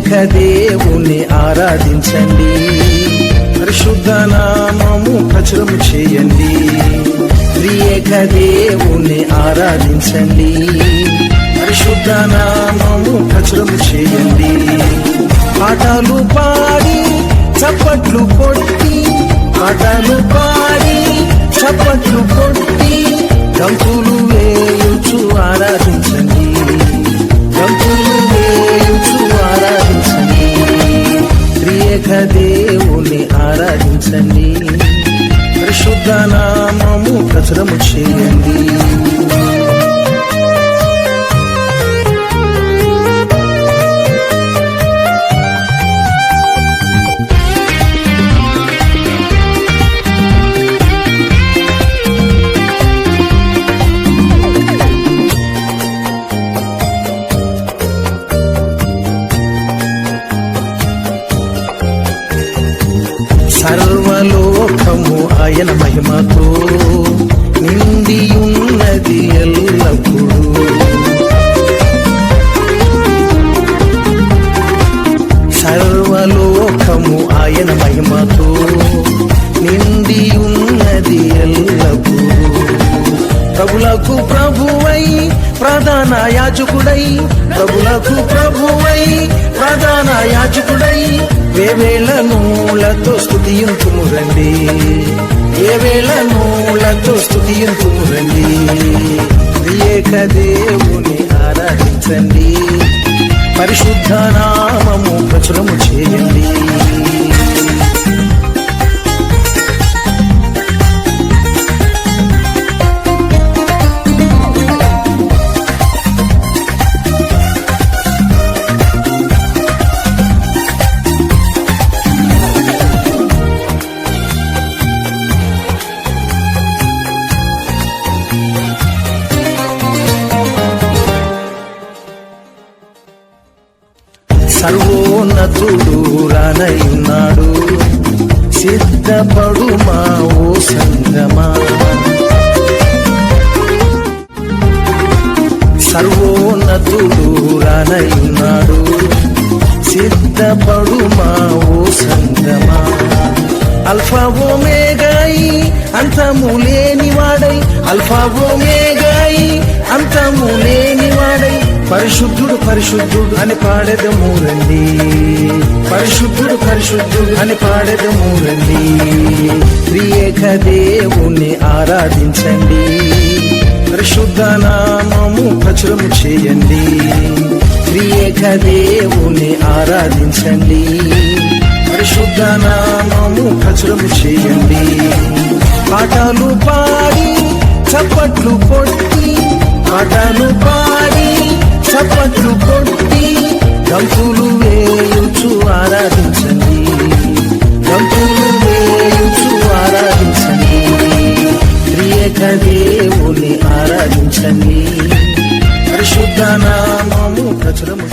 త్రియేక దేవుని ఆరాధించండి. పరిశుద్ధ నామము ప్రచురం చేయండి. త్రియేక దేవుని ఆరాధించండి. పరిశుద్ధ నామము ప్రచురం చేయండి. పాటలు పాడి చప్పట్లు కొట్టి పాటలు పాడి చప్పట్లు కొట్టి గంతులు దేవుని ఆరాధించండి. పరిశుద్ధ నామము ప్రచురము చేయండి. సర్వలోకము ఆయన మహిమతో నిండి ఉన్నది ప్రభువై ప్రధాన యాజకుడై ప్రభులకు ప్రభువై ప్రధాన యాజకుడై వేవేళ నూలతో స్థుతియుంతుమురండి రండి. నూలతో స్థుతియుంతుమురండి ఏక దేవుని ఆరాధించండి. పరిశుద్ధ నామము ప్రచురము చేయండి. ఉన్నతుడు రానయున్నాడు సిద్ధపడు మా ఓ సంగమా? సర్వోన్నతుడు రానయున్నాడు సిద్ధపడు మా ఓ సంగమా? అల్ఫా ఓమేగాయి అంతము లేని వాడై అల్ఫా ఓమేగాయి అంతము లేని పరిశుద్ధుడు పరిశుద్ధుడు అని పాడెదము రండి పరిశుద్ధుడు పరిశుద్ధుడు అని పాడెదము రండి ప్రియేక దేవుణ్ణి ఆరాధించండి. పరిశుద్ధ నామము ప్రచురము చేయండి. ప్రియేక దేవుని ఆరాధించండి. పరిశుద్ధ నామము ప్రచురము చేయండి. పాటలు పాడి చప్పట్లు కొట్టి పాటలు పాడి చప్పట్లు కొట్టి గంపులు వేయుచు ఆరాధించండి. గంపులు వేయుచు ఆరాధించండి. ప్రియక దేవుని ఆరాధించండి. పరిశుద్ధ నామము ప్రచురము